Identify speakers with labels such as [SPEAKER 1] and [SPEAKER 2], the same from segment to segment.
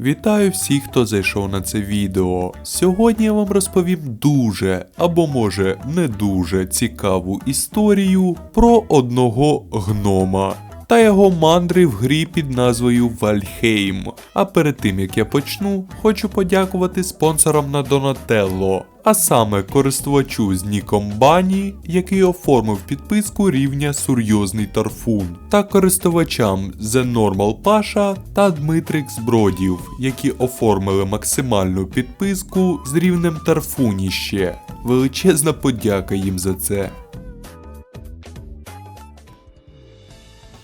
[SPEAKER 1] Вітаю всіх, хто зайшов на це відео. Сьогодні я вам розповім дуже або може не дуже цікаву історію про одного гнома та його мандри в грі під назвою Вальхейм. А перед тим як я почну, хочу подякувати спонсорам на Донателло, а саме користувачу з ніком Бані, який оформив підписку рівня Серйозний Тарфун, та користувачам The Normal Pasha та Дмитрик Збродів, які оформили максимальну підписку з рівнем Тарфуніще. Величезна подяка їм за це.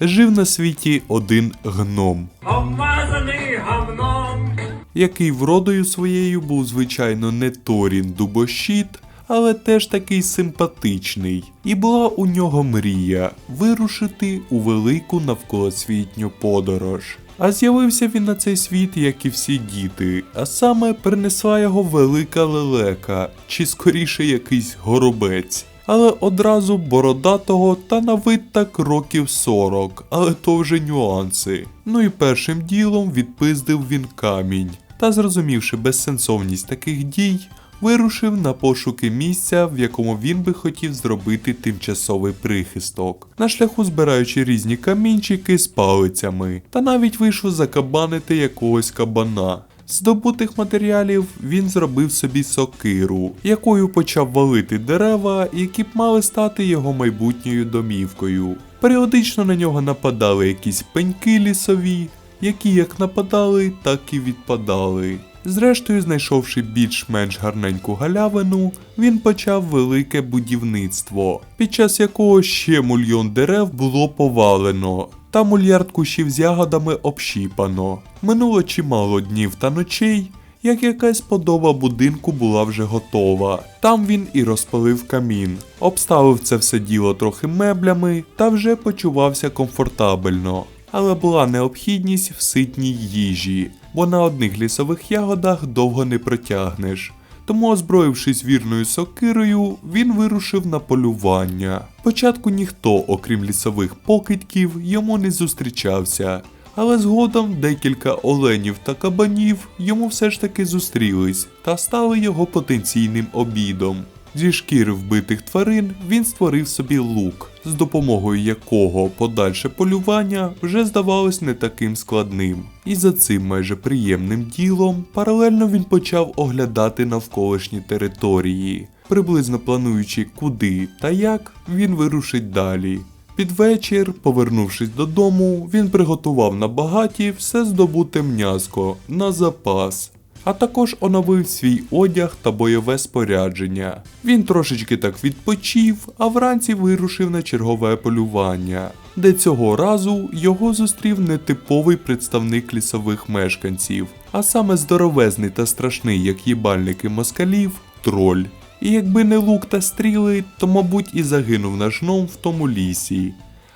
[SPEAKER 1] Жив на світі один гном,
[SPEAKER 2] Обмазаний говном.
[SPEAKER 1] який вродою своєю був звичайно не Торін Дубощіт, але теж такий симпатичний. І була у нього мрія вирушити у велику навколосвітню подорож. А з'явився він на цей світ, як і всі діти, а саме принесла його велика лелека, чи скоріше якийсь горобець. Але одразу бородатого та на вид так років 40, але то вже нюанси. Ну і першим ділом відпиздив він камінь. Та зрозумівши безсенсовність таких дій, вирушив на пошуки місця, в якому він би хотів зробити тимчасовий прихисток, на шляху збираючи різні камінчики з палицями, та навіть вийшов закабанити якогось кабана. З добутих матеріалів він зробив собі сокиру, якою почав валити дерева, які б мали стати його майбутньою домівкою. Періодично на нього нападали якісь пеньки лісові, які як нападали, так і відпадали. Зрештою, знайшовши більш-менш гарненьку галявину, він почав велике будівництво, під час якого ще мільйон дерев було повалено, та мільярд кущів з ягодами общіпано. Минуло чимало днів та ночей, як якась подоба будинку була вже готова. Там він і розпалив камін, обставив це все діло трохи меблями та вже почувався комфортабельно. Але була необхідність в ситній їжі, бо на одних лісових ягодах довго не протягнеш. Тому, озброївшись вірною сокирою, він вирушив на полювання. Спочатку ніхто, окрім лісових покидьків, йому не зустрічався, але згодом декілька оленів та кабанів йому все ж таки зустрілись та стали його потенційним обідом. Зі шкіри вбитих тварин він створив собі лук, з допомогою якого подальше полювання вже здавалось не таким складним. І за цим майже приємним ділом паралельно він почав оглядати навколишні території, приблизно плануючи, куди та як він вирушить далі. Під вечір, повернувшись додому, він приготував на багаті все здобуте м'язко на запас а також оновив свій одяг та бойове спорядження. Він трошечки так відпочив, а вранці вирушив на чергове полювання, де цього разу його зустрів нетиповий представник лісових мешканців, а саме здоровезний та страшний, як їбальники москалів, троль. І якби не лук та стріли, то, мабуть, і загинув наш гном в тому лісі.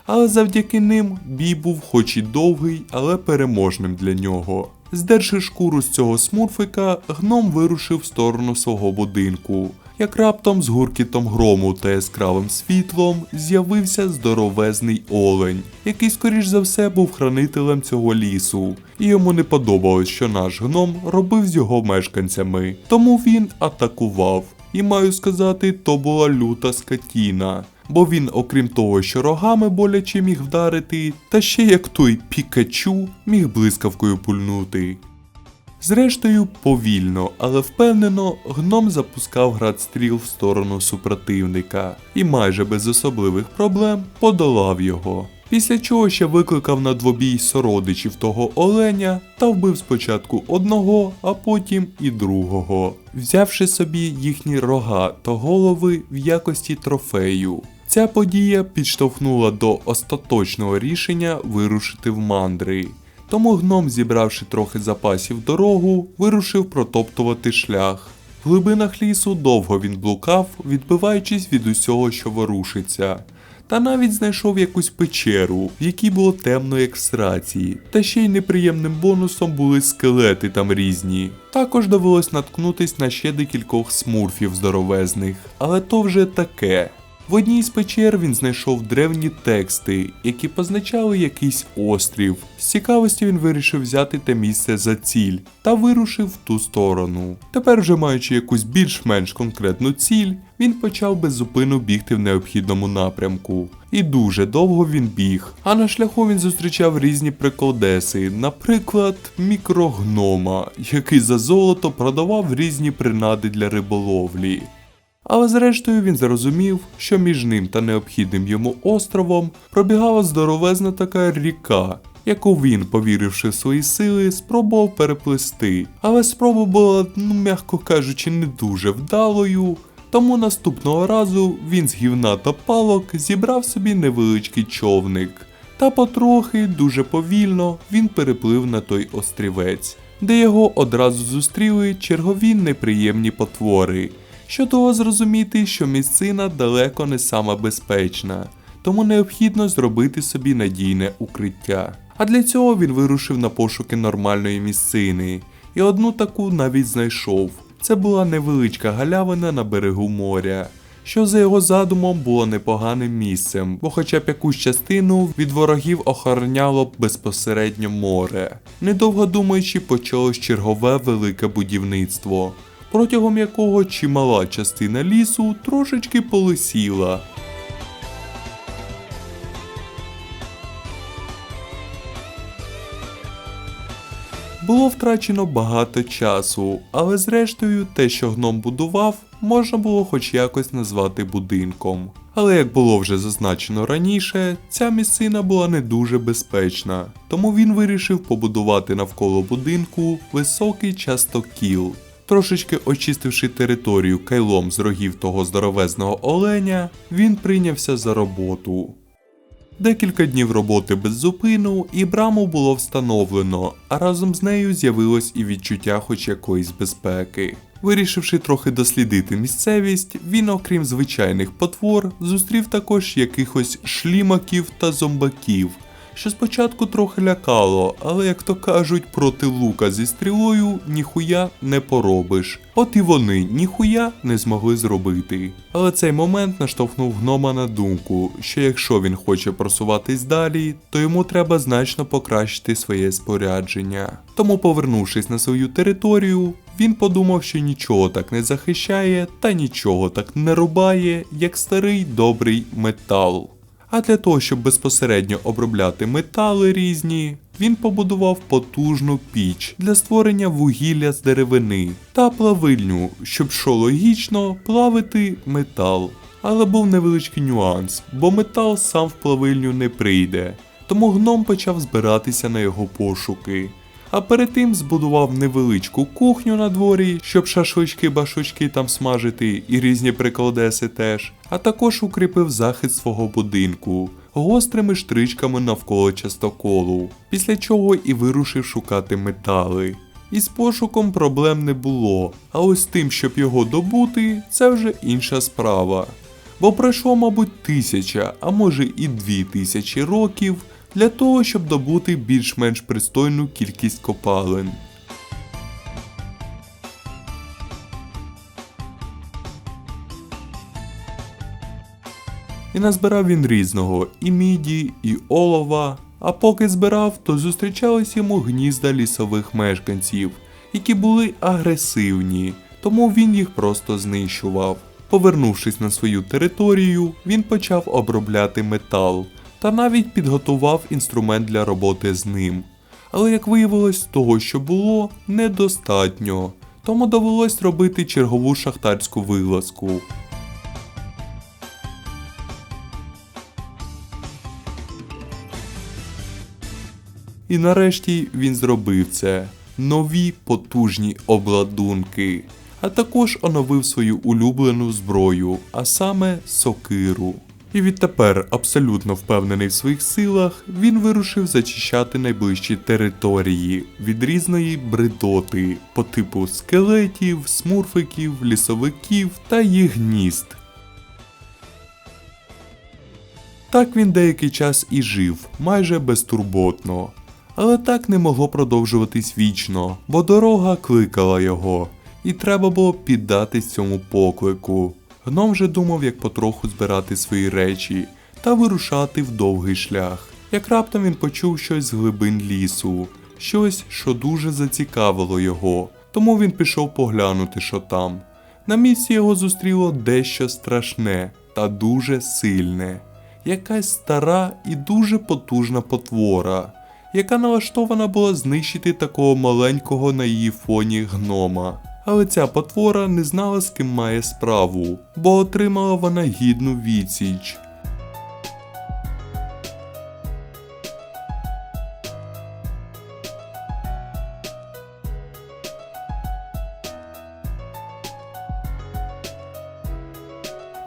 [SPEAKER 1] Але завдяки ним бій був хоч і довгий, але переможним для нього. Здерши шкуру з цього смурфика, гном вирушив в сторону свого будинку. Як раптом з гуркітом грому та яскравим світлом з'явився здоровезний олень, який, скоріш за все, був хранителем цього лісу, і йому не подобалось, що наш гном робив з його мешканцями. Тому він атакував. І маю сказати, то була люта скотіна. Бо він, окрім того, що рогами боляче міг вдарити, та ще як той пікачу міг блискавкою пульнути. Зрештою, повільно, але впевнено, гном запускав град стріл в сторону супротивника і майже без особливих проблем подолав його. Після чого ще викликав на двобій сородичів того оленя та вбив спочатку одного, а потім і другого, взявши собі їхні рога та голови в якості трофею. Ця подія підштовхнула до остаточного рішення вирушити в мандри. Тому гном, зібравши трохи запасів дорогу, вирушив протоптувати шлях. В глибинах лісу довго він блукав, відбиваючись від усього, що ворушиться. Та навіть знайшов якусь печеру, в якій було темно, як в сраці, та ще й неприємним бонусом були скелети там різні. Також довелось наткнутись на ще декількох смурфів здоровезних, але то вже таке. В одній з печер він знайшов древні тексти, які позначали якийсь острів. З цікавості він вирішив взяти те місце за ціль та вирушив в ту сторону. Тепер, вже маючи якусь більш-менш конкретну ціль, він почав без зупину бігти в необхідному напрямку. І дуже довго він біг. А на шляху він зустрічав різні приколдеси, наприклад, мікрогнома, який за золото продавав різні принади для риболовлі. Але зрештою він зрозумів, що між ним та необхідним йому островом пробігала здоровезна така ріка, яку він, повіривши в свої сили, спробував переплисти. Але спроба була, ну м'яко кажучи, не дуже вдалою. Тому наступного разу він з гівна та палок зібрав собі невеличкий човник. Та потрохи, дуже повільно, він переплив на той острівець, де його одразу зустріли чергові неприємні потвори. Того зрозуміти, що місцина далеко не сама безпечна, тому необхідно зробити собі надійне укриття. А для цього він вирушив на пошуки нормальної місцини, і одну таку навіть знайшов. Це була невеличка галявина на берегу моря, що за його задумом було непоганим місцем, бо хоча б якусь частину від ворогів охороняло безпосередньо море. Недовго думаючи, почалось чергове велике будівництво, протягом якого чимала частина лісу трошечки полисіла. Було втрачено багато часу, але зрештою те, що гном будував, можна було хоч якось назвати будинком. Але як було вже зазначено раніше, ця місцина була не дуже безпечна, тому він вирішив побудувати навколо будинку високий частокіл. Трошечки очистивши територію кайлом з рогів того здоровезного оленя, він прийнявся за роботу. Декілька днів роботи без зупину, і браму було встановлено, а разом з нею з'явилось і відчуття хоч якоїсь безпеки. Вирішивши трохи дослідити місцевість, він, окрім звичайних потвор, зустрів також якихось шлімаків та зомбаків, що спочатку трохи лякало, але, як то кажуть, проти лука зі стрілою ніхуя не поробиш. От і вони ніхуя не змогли зробити. Але цей момент наштовхнув гнома на думку, що якщо він хоче просуватись далі, то йому треба значно покращити своє спорядження. Тому, повернувшись на свою територію, він подумав, що нічого так не захищає та нічого так не рубає, як старий добрий метал. А для того, щоб безпосередньо обробляти метали різні, він побудував потужну піч для створення вугілля з деревини та плавильню, щоб що логічно плавити метал. Але був невеличкий нюанс, бо метал сам в плавильню не прийде. Тому гном почав збиратися на його пошуки. А перед тим збудував невеличку кухню на дворі, щоб шашлички-башучки там смажити і різні приколдеси теж, а також укріпив захист свого будинку гострими штричками навколо частоколу, після чого і вирушив шукати метали. Із пошуком проблем не було, а ось тим, щоб його добути, це вже інша справа. Бо пройшло, мабуть, тисяча, а може і дві тисячі років для того, щоб добути більш-менш пристойну кількість копалин. І назбирав він різного і міді, і олова. А поки збирав, то зустрічались йому гнізда лісових мешканців, які були агресивні, тому він їх просто знищував. Повернувшись на свою територію, він почав обробляти метал та навіть підготував інструмент для роботи з ним. Але як виявилось, того, що було, недостатньо, тому довелось робити чергову шахтарську вилазку. І нарешті він зробив це нові потужні обладунки, а також оновив свою улюблену зброю, а саме сокиру. І відтепер, абсолютно впевнений в своїх силах, він вирушив зачищати найближчі території від різної бредоти по типу скелетів, смурфиків, лісовиків та їх гнізд. Так він деякий час і жив, майже безтурботно. Але так не могло продовжуватись вічно, бо дорога кликала його, і треба було піддатись цьому поклику. Гном вже думав, як потроху збирати свої речі та вирушати в довгий шлях. Як раптом він почув щось з глибин лісу, щось, що дуже зацікавило його, тому він пішов поглянути, що там. На місці його зустріло дещо страшне та дуже сильне. Якась стара і дуже потужна потвора, яка налаштована була знищити такого маленького на її фоні гнома. Але ця потвора не знала, з ким має справу, бо отримала вона гідну відсіч.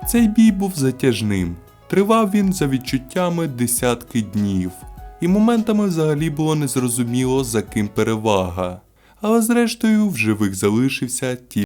[SPEAKER 1] Цей бій був затяжним. Тривав він за відчуттями десятки днів, і моментами взагалі було незрозуміло за ким перевага. Але зрештою в живих залишився тільки